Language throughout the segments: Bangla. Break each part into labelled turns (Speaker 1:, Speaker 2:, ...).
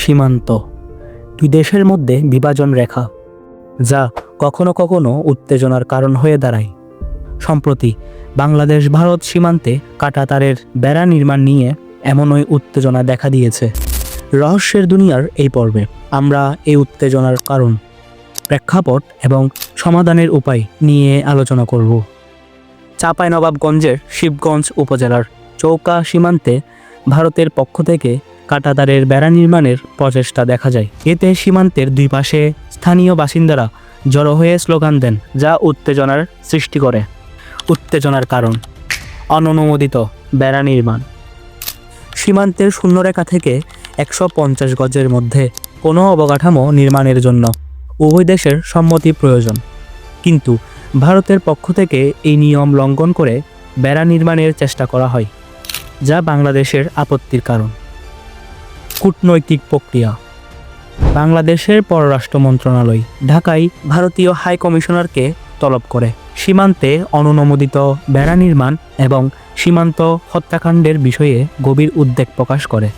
Speaker 1: সীমান্ত। দুই দেশের মধ্যে বিভাজন রেখা। যা কখনো কখনো উত্তেজনার কারণ হয়ে দাঁড়ায়। সম্প্রতি বাংলাদেশ ভারত সীমান্তে কাটাতারের বেড়া নির্মাণ নিয়ে এমনই উত্তেজনা দেখা দিয়েছে। রহস্যের দুনিয়ার এই পর্বে আমরা এই উত্তেজনার কারণ, প্রেক্ষাপট এবং সমাধানের উপায় নিয়ে আলোচনা করব। চাঁপাইনবাবগঞ্জের শিবগঞ্জ উপজেলার চৌকা সীমান্তে ভারতের পক্ষ থেকে কাটাতারের বেড়া নির্মাণের প্রচেষ্টা দেখা যায়। এতে সীমান্তের দুই পাশে স্থানীয় বাসিন্দারা জড়ো হয়ে স্লোগান দেন, যা উত্তেজনার সৃষ্টি করে। উত্তেজনার কারণ, অননুমোদিত বেড়া নির্মাণ। সীমান্তের শূন্যরেখা থেকে একশো পঞ্চাশ গজের মধ্যে কোনো অবকাঠামো নির্মাণের জন্য উভয় দেশের সম্মতি প্রয়োজন। কিন্তু ভারতের পক্ষ থেকে এই নিয়ম লঙ্ঘন করে বেড়া নির্মাণের চেষ্টা করা হয়। যা বাংলাদেশের আপত্তির কারণ। কূটনৈতিক প্রক্রিয়া। বাংলাদেশের পররাষ্ট্র মন্ত্রণালয় ঢাকায় ভারতীয় হাই কমিশনারকে তলব করে। সীমান্তে অনুমোদিত বেড়া নির্মাণ এবং সীমান্ত হত্যাকাণ্ডের বিষয়ে গভীর উদ্বেগ প্রকাশ করে।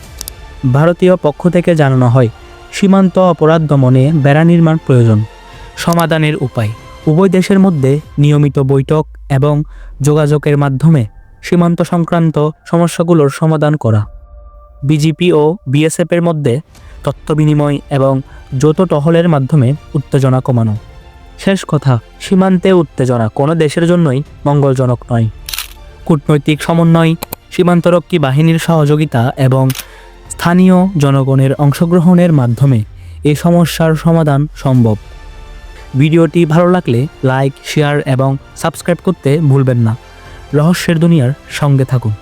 Speaker 1: ভারতীয় পক্ষ থেকে জানানো হয়, সীমান্ত অপরাধ দমনে বেড়া নির্মাণ প্রয়োজন। সমাধানের উপায়। উভয় দেশের মধ্যে নিয়মিত বৈঠক এবং যোগাযোগের মাধ্যমে সীমান্ত সংক্রান্ত সমস্যাগুলোর সমাধান করা। বিজিপি ও বিএসএফের মধ্যে তথ্য বিনিময় এবং যৌথ টহলের মাধ্যমে উত্তেজনা কমানো। শেষ কথা, সীমান্তে উত্তেজনা কোনো দেশের জন্যই মঙ্গলজনক নয়। কূটনৈতিক সমন্বয়, সীমান্তরক্ষী বাহিনীর সহযোগিতা এবং স্থানীয় জনগণের অংশগ্রহণের মাধ্যমে এ সমস্যার সমাধান সম্ভব। ভিডিওটি ভালো লাগলে লাইক, শেয়ার এবং সাবস্ক্রাইব করতে ভুলবেন না। রহস্যের দুনিয়ার সঙ্গে থাকুন।